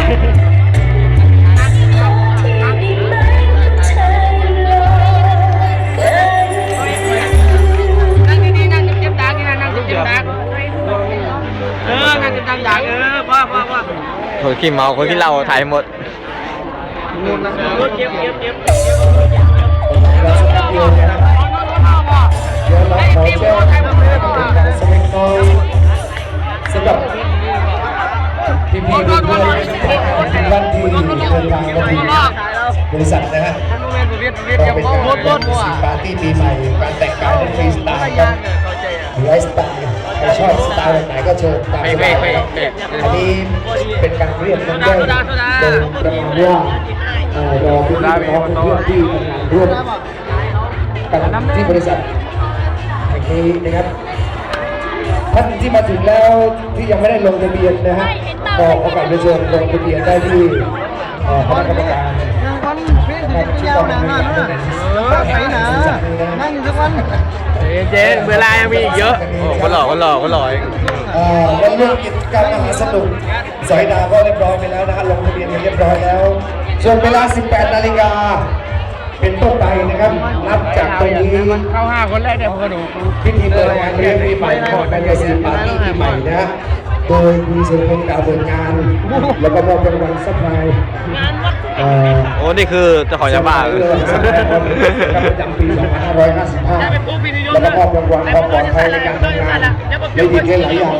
นั่งดีๆนั่งเจ็บตานี่นั่งเจ็บตาเออนั่งจ็บตากเออพอพอพอคนขี้เมาคนขี้เหล้าถ่ายหมด รถเจีบเจ็บดี๋ยาขหตุเปก พี่พี่ๆเพื่อนๆนะครันที่เดินทางมาถึงบริษัทนะฮะก็เป็นการเล่นสีปาร์ตี้ปีใหม่การแต่งกายในฟรีสไตล์ครับหรือไลฟ์สไตล์ใครชอบสไตล์แบบไหนก็เชิญตามสบายนะครับอันนี้เป็นการเรียกน้ำย่อยโดยประมาณว่าเรอพี่น้องๆเพื่อนที่ทำงานร่วมกันที่บริษัทแห่งนี้นะครับท่านที่มาถึงแล้วที่ยังไม่ได้ลงทะเบียนนะฮะ ก็โอกาสเรียนเชิญลงทะเบียนได้ที่คณะกรรมการนะครับที่กองบริหารตำแหน่งไปหนนั่งทุกวันเจ๊เวลายังมีอีกเยอะโอ้คนหล่อคนหล่อคนหล่อเองเอ่อวันเรื่องกิจกรรมมหาสนุกสอยดาวก็เรียบร้อยไปแล้วนะฮะลงทะเบียนกันเรียบร้อยแล้ว ส่วนเวลา 18 นาฬิกาเป็นต้นไปนะครับนับจากตรงนี้เข้าห้าคนแรกเนี่ยผมก็ดูพิธีเปิดงานเลี้ยงปีใหม่ของแฟนตาซีปาร์ตี้ปีใหม่นะ โดยมีเสียงเพลงกล่าวเปิดงาน แล้วก็มอบรางวัลซัพพลายเอ่อโอ้ นี่คือเจ้าของยาบ้าเลยซัพพลายประจำปี 2555 แล้วก็มอบรางวัลความปลอดภัยในการทำงานในดีเทลหลายอย่าง